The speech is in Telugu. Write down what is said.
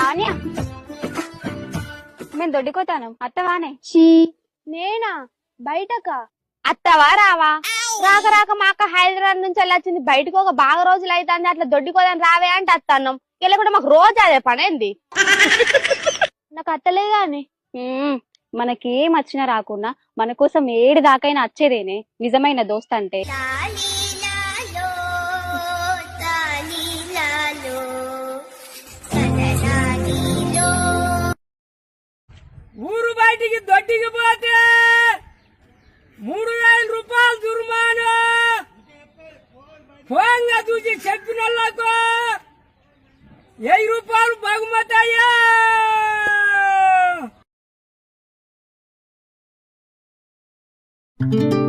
లావణ్య మేము దొడ్డికోతాను. అత్తవానే. చీ. నేనా? బయటకా? అత్తవా రావా? రాక రాక మా అక్క హైదరాబాద్ నుంచి వెళ్ళొచ్చింది బయటకు ఒక బాగా రోజులు అవుతుంది అట్లా దొడ్డికోదని రావే అంటే అత్తన్నాం. ఇలా కూడా మాకు రోజు అదే పనేంది? నాకు అత్తలేదా అని ఉమ్, మనకేం వచ్చినా రాకుండా మన కోసం ఏడు దాకైనా వచ్చేదేనే. నిజమైన దోస్త్ అంటే ఊరు బయటికి దొడ్డికి పోతే మూడు వేల రూపాయలు దుర్మాను ఫోన్గా చూసి చెప్పిన వాళ్ళకు వెయ్యి రూపాయలు బహుమతయ్యా ఆ